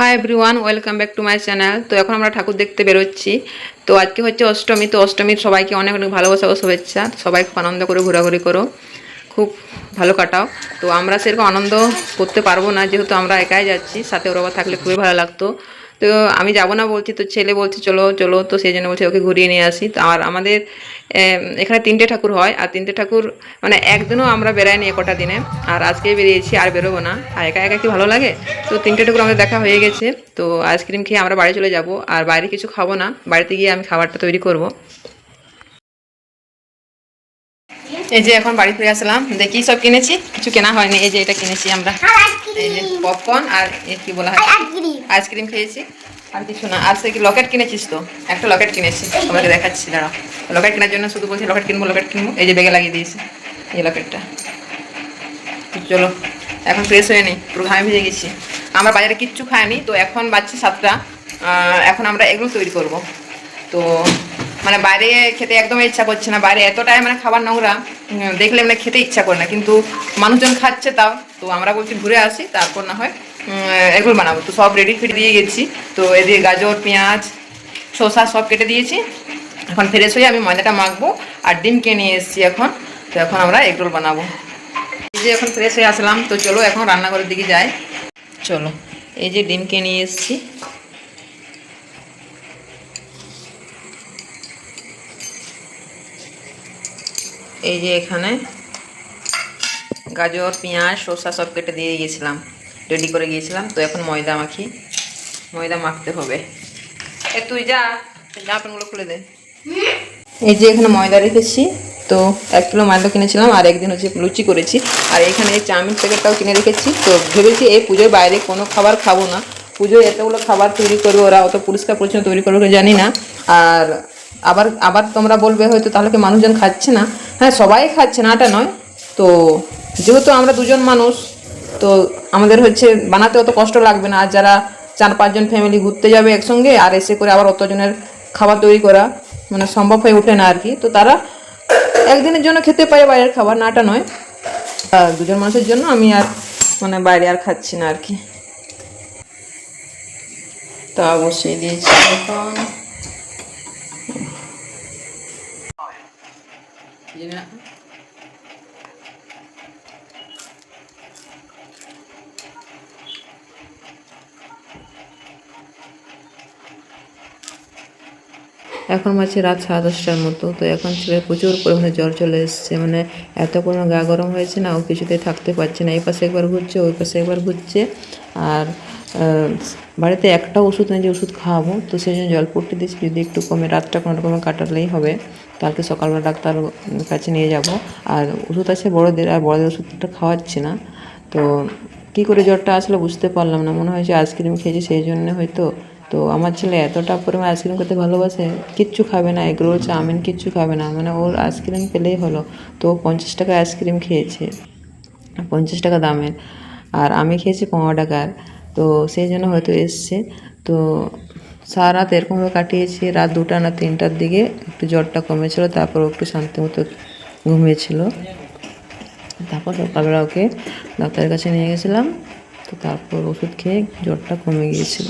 Hi everyone welcome back to my channel তো এখন আমরা ঠাকুর দেখতে বেরোচ্ছি। তো আজকে হচ্ছে অষ্টমী, তো অষ্টমীর সবাইকে অনেক অনেক ভালোবাসা ও শুভেচ্ছা। সবাই খুব আনন্দ করে, ঘোরাঘুরি করো। খুব ভালো কাটাও। তো আমরা সেরকম আনন্দ করতে পারব না, যেহেতু আমরা একাই যাচ্ছি, সাথে ওরা থাকলে খুবই ভালো লাগতো। তো আমি যাব না বলছি, তো ছেলে বলছে, চলো চলো। তো সেই জন্য বলছে, ওকে ঘুরিয়ে নিয়ে আসি। তো আর আমাদের এখানে তিনটে ঠাকুর হয়, আর তিনটে ঠাকুর মানে একদিনও আমরা বেড়াইনি কটা দিনে, আর আজকে বেরিয়েছি আর বেরোবো না। আর একা একা কি ভালো লাগে? তো তিনটে ঠাকুর আমাদের দেখা হয়ে গেছে, তো আইসক্রিম খেয়ে আমরা বাড়ি চলে যাব, আর বাইরে কিছু খাব না, বাড়িতে গিয়ে আমি খাবারটা তৈরি করব। এই যে এখন বাড়ি ফিরে আসলাম। দেখি সব কিনেছি। কিছু কেনা হয়নি। এই যে এটা কিনেছি আমরা। এই যে পপকর্ন আর কি বলা হয়? আইসক্রিম খেয়েছি। আর কিছু না। আর সে কি লকেট কিনেছিস তো? একটা লকেট কিনেছি। তোমাকে দেখাচ্ছি দাঁড়াও। লকেট কেনার জন্য শুধু বলছি লকেট কিনবো লকেট কিনবো। এই যে বেগে লাগিয়ে দিয়েছি এই লকেটটা চলো এখন ফ্রেশ হয়ে নিই। পুরো ঘামে ভিজে গেছি। আমরা বাজারে কিচ্ছু খাইনি। তো এখন বাজছে সাতটা। এখন আমরা এগুলো তৈরি করব। তো মানে বাইরে খেতে একদম ইচ্ছা করছে না। বাইরে এতটাই মানে খাবার নোংরা। দেখলে মানে খেতে ইচ্ছা করে না, কিন্তু মানুষজন খাচ্ছে তাও। তো আমরা বলছি, ঘুরে আসি, তারপর না হয় এগুলো বানাবো। তো সব রেডি ফিরে দিয়ে গেছি। তো এদিকে গাজর, পেঁয়াজ, শসা সব কেটে দিয়েছি। এখন ফ্রেশ হয়ে আমি ময়দাটা মাখবো আর ডিম কিনে নিয়ে এসেছি এখন। তো এখন আমরা এগরোল বানাবো। এই যে এখন ফ্রেশ হয়ে আসলাম, তো চলো এখন রান্নাঘরের দিকে যাই। চলো, এই যে ডিমকে নিয়ে এসেছি। এই যে এখানে গাজর, পেঁয়াজ, শসা সব কেটে দিয়ে গিয়েছিলাম রেডি করে গিয়েছিলাম। তো এখন ময়দা মাখি, ময়দা মাখতে হবে। এ, তুই যা জামা খুলে দে। এই যে এখানে ময়দা রেখেছি, তো এক কিলো ময়দা কিনেছিলাম, আর একদিন হচ্ছে লুচি করেছি। আর এখানে এই চাউমিন প্যাকেটটাও কিনে রেখেছি। তো ভেবেছি এই পুজোর বাইরে কোনো খাবার খাব না। পুজোয় এতগুলো খাবার তৈরি করবে, ওরা অত পরিষ্কার পরিচ্ছন্ন তৈরি করবে জানি না। আর আবার আবার তোমরা বলবে হয়তো, তাহলে কি মানুষজন খাচ্ছে না? হ্যাঁ সবাই খাচ্ছে না এটা নয়। তো যেহেতু আমরা দুজন মানুষ, তো আমাদের হচ্ছে বানাতে অত কষ্ট লাগবে না। আর যারা চার পাঁচজন ফ্যামিলি ঘুরতে যাবে একসঙ্গে, আর এসে করে আবার অতজনের খাবার তৈরি করা মানে সম্ভব হয়ে ওঠে না আর কি। তো তারা একদিনের জন্য খেতে পারে বাইরের খাবার, নাটা নয়। দুজন মানুষের জন্য আমি আর মানে বাইরে আর খাচ্ছি না আর কি। তা বসিয়ে দিয়েছি 你呢？এখন মাঝে রাত সাড়ে দশটার মতো, তো এখন ছেলের প্রচুর পরিমাণে জ্বর চলে এসছে। মানে এত পরিমাণ গা গরম হয়েছে না, ও কিছুতেই থাকতে পারছে না। এই পাশে একবার ঘুরছে, ওই পাশে একবার ঘুরছে। আর বাড়িতে একটা ওষুধ নেই যে ওষুধ খাওয়াবো, তো সেই জন্য জল পড়তে দিচ্ছি যদি একটু কমে, রাতটা কোনো রকমে কাটালেই হবে। কালকে সকালবেলা ডাক্তার কাছে নিয়ে যাব। আর ওষুধ আছে বড়দের, আর বড়দের ওষুধটা খাওয়াচ্ছি না। তো কী করে জ্বরটা আসলে বুঝতে পারলাম না। মনে হয় যে আইসক্রিম খেয়েছি সেই জন্য হয়তো তো আমার ছেলে এতটা পরিমাণে আইসক্রিম খেতে ভালোবাসে, কিচ্ছু খাবে না, এগরোল, চাউমিন কিচ্ছু খাবে না। মানে ওর আইসক্রিম পেলেই হলো। তো পঞ্চাশ টাকা আইসক্রিম খেয়েছে, পঞ্চাশ টাকা দামের। আর আমি খেয়েছি পনেরো টাকার। তো সেই জন্য হয়তো এসছে। তো সারা রাত এরকমভাবে কাটিয়েছি, রাত দুটা না তিনটার দিকে একটু জ্বরটা কমেছিল, তারপর একটু শান্তি মতো ঘুমিয়েছিল। তারপর সকালবেলা ওকে ডাক্তারের কাছে নিয়ে গেছিলাম। তো তারপর ওষুধ খেয়ে জ্বরটা কমে গিয়েছিল।